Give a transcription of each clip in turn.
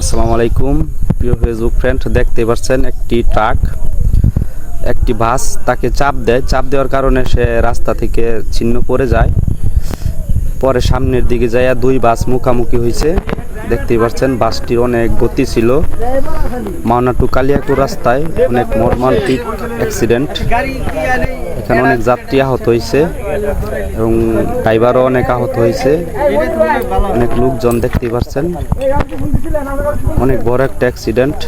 আসসালামু আলাইকুম। প্রিয় ফেসবুক ফ্রেন্ড দেখতে পাচ্ছেন একটি ট্রাক একটি বাস তাকে চাপ দেয়। চাপ দেওয়ার কারণে সে রাস্তা থেকে ছিন্ন পড়ে যায়। পরে সামনের দিকে যাইয়া দুই বাস মুখামুখি হয়েছে দেখতেই পাচ্ছেন, বাসটি অনেক গতি ছিল। মাওনা টু কালিয়াকুর রাস্তায় অনেক মর্মান্তিক অ্যাক্সিডেন্ট এখানে অনেক যাত্রী আহত হয়েছে এবং ড্রাইভারও অনেক আহত হয়েছে। অনেক লোকজন দেখতেই পাচ্ছেন। অনেক বড় একটা অ্যাক্সিডেন্ট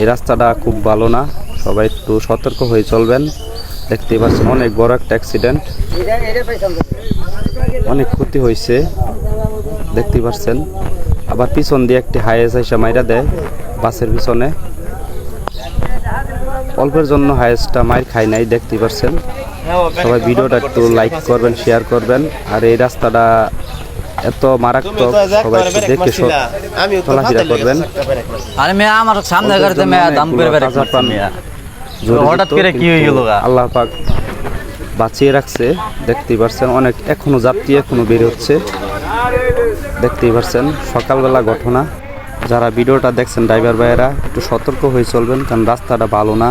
এই রাস্তাটা খুব ভালো না, সবাই একটু সতর্ক হয়ে চলবেন। দেখতেই পাচ্ছেন, অনেক বড় একটা অ্যাক্সিডেন্ট অনেক ক্ষতি হয়েছে, দেখতেই পাচ্ছেন। আবার পিছন দিয়ে একটি হাইয়েস এসে মাইরা দেয় বাসের পিছনে। অল্পের জন্য হাইয়েস্টটা মাইর খাই নাই দেখতে পারছেন। সবাই ভিডিওটা একটু লাইক করবেন শেয়ার করবেন। আর এই রাস্তাটা এত মারাত্মক সবাই একটু দেখে চলাফেরা করবেন। আরে মেয়া আমার সামনে মেয়া দাম করে হঠাৎ করে কি হয়ে গেল আল্লাহ পাক বাঁচিয়ে রাখছে দেখতে পারছেন। অনেক এখনও যাত্রী এখনও বের হচ্ছে। দেখতেই পারছেন, সকালবেলা ঘটনা। যারা ভিডিওটা দেখছেন ড্রাইভার ভাইয়েরা, একটু সতর্ক হয়ে চলবেন, কারণ রাস্তাটা ভালো না।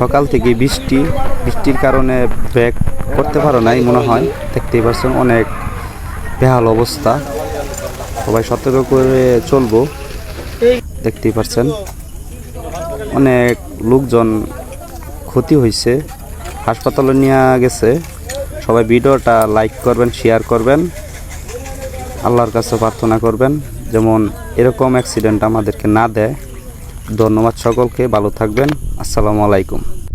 সকাল থেকে বৃষ্টি, বৃষ্টির কারণে ব্রেক করতে পারো নাই মনে হয়। দেখতেই পারছেন, অনেক বেহাল অবস্থা। সবাই সতর্ক করে চলবো। দেখতেই পারছেন, অনেক লোকজন ক্ষতি হয়েছে হাসপাতালে নিয়ে গেছে। সবাই ভিডিওটা লাইক করবেন শেয়ার করবেন। আল্লাহর কাছে প্রার্থনা করবেন, যেমন এরকম অ্যাক্সিডেন্ট আমাদেরকে না দেয়। ধন্যবাদ সকলকে, ভালো থাকবেন। আসসালামু আলাইকুম।